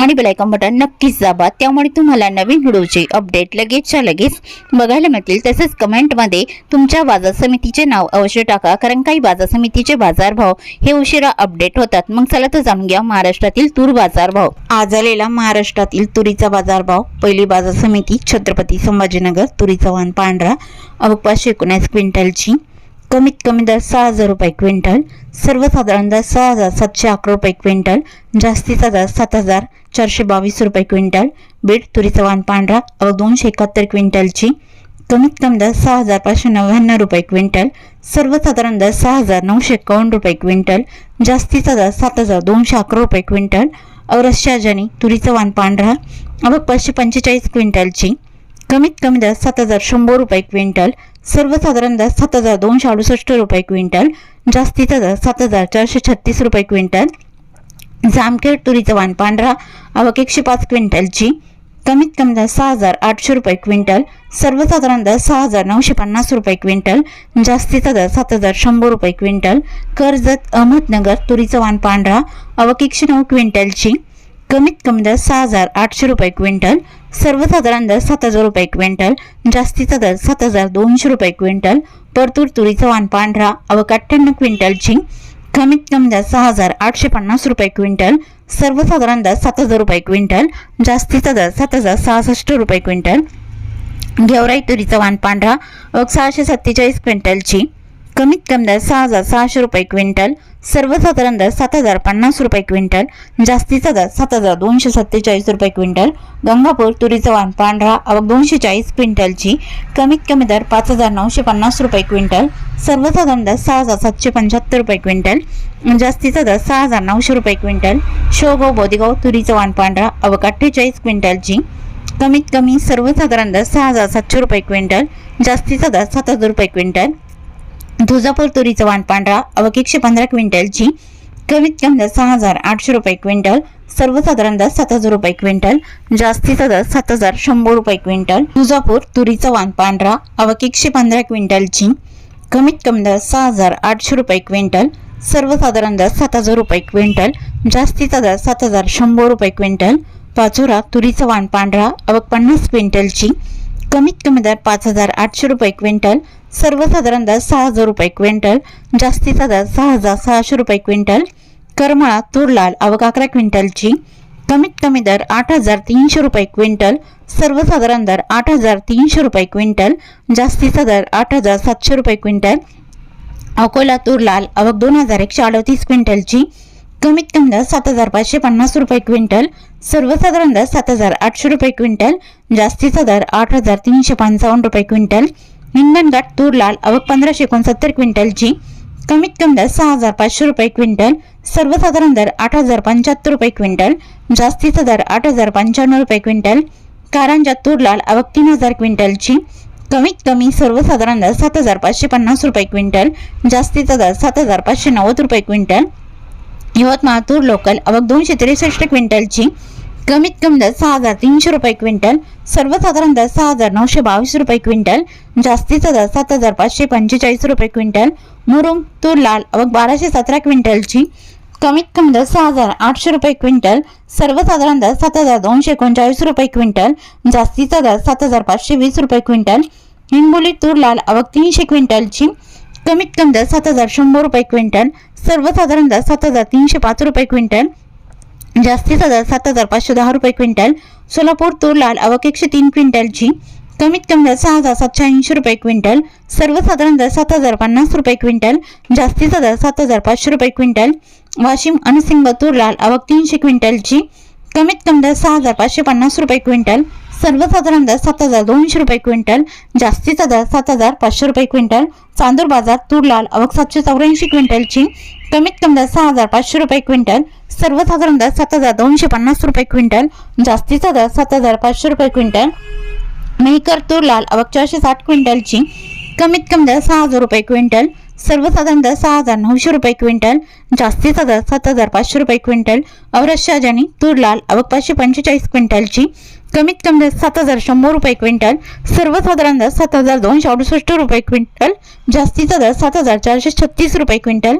आणि bell icon button नक्कीच दाबा. त्यामुळे तुम्हाला नवीन व्हिडिओचे अपडेट लगेचच्या लगेच बघायला मिळतील. तसेच कमेंटमध्ये तुमच्या बाजार समितीचे नाव अवश्य टाका. कारण काही बाजार समितीचे बाजारभाव हे उशिरा अपडेट होतात. मग चला तर जाणून घ्या महाराष्ट्रातील तूर बाजारभाव आज आलेला महाराष्ट्रातील तुरीचा बाजारभाव पहिली बाजार समिती छत्रपती संभाजीनगर तुरीचा वाण पांढरा अवघ पाचशे एकोणीस क्विंटलची. कमीत कमी दर सहा हजार रुपये क्विंटल सर्वसाधारण दर सहा हजार सातशे अकरा रुपये क्विंटल जास्तीचा दर सात हजार चारशे बावीस रुपये क्विंटल बीट तुरीचा वाण पांढरा अव दोनशे एकाहत्तर क्विंटलची. कमीत कमी दर सहा हजार पाचशे नव्याण्णव रुपये क्विंटल सर्वसाधारण दर सहा हजार नऊशे एकावन्न रुपये क्विंटल जास्तीचा दर सात हजार दोनशे अकरा रुपये क्विंटल औरस शहाजानी तुरीचा वाण पांढरा अव पाचशे पंचेचाळीस क्विंटलची. कमीत कमी दर सात हजार शंभर रुपये क्विंटल सर्वसाधारण दर सात हजार दोनशे अडुसष्ट रुपये क्विंटल जास्तीचा दर सात हजार चारशे छत्तीस रुपये क्विंटल. जामखेड तुरीचं वाण पांढरा आवक एकशे पाच क्विंटलची. कमीत कमी दर सहा हजार आठशे रुपये क्विंटल सर्वसाधारण दर सहा हजार नऊशे पन्नास रुपये क्विंटल जास्तीचा दर सात हजार शंभर रुपये क्विंटल. कर्जत अहमदनगर तुरीचं वाण पांढरा आवक एकशे नऊ क्विंटलची. कमीत कमी दर सहा हजार आठशे रुपये क्विंटल सर्वसाधारण दर सात हजार रुपये क्विंटल जास्तीचा दर सात हजार दोनशे रुपये क्विंटल परतूर तुरीचा वाण पांढरा अवक अठ्ठ्याण्णव क्विंटलची कमीत कमी दर सहा हजार आठशे पन्नास रुपये क्विंटल सर्वसाधारण दर सात हजार रुपये क्विंटल जास्तीचा दर सात हजार सहासष्ट रुपये क्विंटल गेवराई तुरीचा वाण पांढरा अवघ सहाशे सत्तेचाळीस क्विंटलची कमीत कमी दर सहा हजार सहाशे रुपये क्विंटल सर्वसाधारण दर सात हजार पन्नास रुपये क्विंटल जास्तीचा दर सात हजार दोनशे सत्तेचाळीस रुपये क्विंटल गंगापूर तुरीचा वाण पांढरा अवघ दोनशे चाळीस क्विंटलची कमीत कमी दर पाच हजार नऊशे पन्नास रुपये क्विंटल सर्वसाधारण दर सहा हजार सातशे पंच्याहत्तर रुपये क्विंटल जास्तीचा दर सहा हजार नऊशे रुपये क्विंटल शोगाव बोदेगाव तुरीचा वाण पांढरा अवघ अठ्ठेचाळीस क्विंटलची कमीत कमी सर्वसाधारण दर सहा हजार सातशे रुपये क्विंटल जास्तीचा दर सात हजार रुपये क्विंटल तुळजापूर तुरीचं वाण पांढरा अवघ पंधरा क्विंटलची कमीत कमी दर सहा हजार आठशे रुपये क्विंटल सर्वसाधारण दर सात हजार रुपये क्विंटल जास्तीचा दर सात हजार शंभर रुपये क्विंटल. तुळजापूर तुरीचं वाण पांढरा अवघ पंधरा क्विंटलची कमीत कमी दर सहा हजार आठशे रुपये क्विंटल सर्वसाधारण दर सात हजार रुपये क्विंटल जास्तीचा दर सात हजार शंभर रुपये क्विंटल. पाचोरा तुरीचं वाण पांढरा अवक पन्नास क्विंटलची कमीत कमी दर पाच हजार आठशे रुपये क्विंटल सर्वसाधारण दर सहा हजार रुपये क्विंटल जास्तीचा दर सहा हजार सहाशे रुपये क्विंटल करमळा तूर लाल अकरा क्विंटलची कमीत कमी दर आठ हजार तीनशे रुपये क्विंटल सर्वसाधारण दर आठ हजार तीनशे रुपये क्विंटल जास्तीचा दर आठ हजार सातशे रुपये क्विंटल अकोला तूर लाल दोन हजार एकशे अडतीस क्विंटलची कमीत कमी दर सात हजार पाचशे पन्नास रुपये क्विंटल सर्वसाधारण दर सात हजार आठशे रुपये क्विंटल जास्तीचा दर आठ हजार तीनशे पंचावन्न रुपये क्विंटल. हिंगणघाट तूर लाल अवघ पंधराशे एकोणसत्तर क्विंटलची. कमीत कमी दर सहा हजार पाचशे रुपये क्विंटल सर्वसाधारण दर आठ हजार पंच्याहत्तर रुपये क्विंटल जास्तीचा दर आठ हजार पंच्याण्णव रुपये क्विंटल. कारंजा तूर लाल अवघ तीन हजार क्विंटलची. कमीत कमी सर्वसाधारण दर सात हजार पाचशे पन्नास रुपये क्विंटल जास्तीचा दर सात हजार पाचशे नव्वद रुपये क्विंटल. यवतमाळ तूर लोकल अवघ दोनशे त्रेसष्ट क्विंटलची कमीत कमी दर सहा हजार तीनशे रुपये क्विंटल सर्वसाधारण दर सहा हजार नऊशे बावीस रुपये क्विंटल जास्तीचा दर सात हजार पाचशे पंचेचाळीस रुपये क्विंटल मुरुंग तूर लाल अवघ बाराशे सतरा क्विंटलची कमीत कमी दर सहा हजार आठशे रुपये क्विंटल सर्वसाधारण दर सात हजार दोनशे एकोणचाळीस रुपये क्विंटल जास्तीचा दर सात हजार पाचशे वीस रुपये क्विंटल हिंगोली तूर लाल अवघ तीनशे क्विंटलची कमीत कमी दर सात हजार शंभर रुपये क्विंटल सर्वसाधारण दर सात हजार तीनशे पाच रुपये क्विंटल जास्तीचा दर सात हजार पाचशे दहा रुपये क्विंटल सोलापूर तूर लाल अवक एकशे तीन क्विंटलची कमीत कमी दर सहा हजार सातशे ऐंशी रुपये क्विंटल सर्वसाधारण दर सात हजार पन्नास रुपये क्विंटल जास्तीचा दर सात हजार पाचशे रुपये क्विंटल वाशिम अनसिंग तूर लाल अवक तीनशे क्विंटलची कमीत कमी दर सहा हजार पाचशे पन्नास रुपये क्विंटल सर्वसाधारण दर सात हजार दोनशे रुपये क्विंटल जास्तीचा दर सात हजार पाचशे रुपये क्विंटल चांदूर बाजार तूर लाल अवघ सातशे चौऱ्याऐंशी क्विंटलची कमीत कमी दर सहा हजार पाचशे रुपये क्विंटल सर्वसाधारण दर सात हजार दोनशे पन्नास रुपये क्विंटल जास्तीचा दर सात हजार पाचशे रुपये क्विंटल मेहकर तूर लाल अवक चारशे साठ क्विंटलची कमीत कमी दर सहा हजार रुपये क्विंटल सर्वसाधारण दर सहा हजार नऊशे रुपये क्विंटल जास्तीचा दर सात हजार पाचशे रुपये क्विंटल औरत शहाजानी तूर लाल अवक पाचशे पंचेचाळीस क्विंटलची कमीत कमी सात हजार शंभर रुपये क्विंटल सर्वसाधारण दर सात हजार दोनशे अडुसष्ट रुपये क्विंटल जास्तीचा दर सात हजार चारशे छत्तीस रुपये क्विंटल.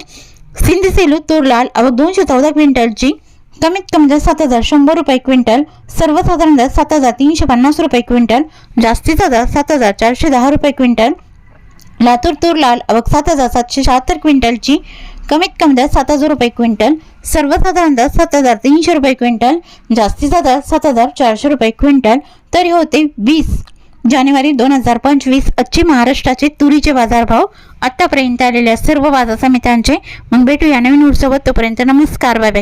सिंधी सेलू तूर लाल अवघ दोनशे चौदा क्विंटलची कमीत कमी दर सात हजार शंभर रुपये क्विंटल सर्वसाधारण दर सात हजार तीनशे पन्नास रुपये क्विंटल जास्तीचा दर सात हजार चारशे दहा रुपये क्विंटल. लातूर तूर लाल अवघ सात हजार सातशे शहात्तर क्विंटलची कमीत कमी दर सात हजार रुपये क्विंटल. सर्वसाधारण दर सात हजार तीनशे रुपये क्विंटल जास्तीचा दर सात हजार चारशे रुपये क्विंटल तरी होते वीस. जानेवारी दोन हजार पंचवीस आजचे महाराष्ट्राचे तुरीचे बाजारभाव आत्तापर्यंत आलेल्या सर्व बाजार समित्यांचे. मग भेटूया नवीन उर्सोबत तोपर्यंत नमस्कार बाय बाय.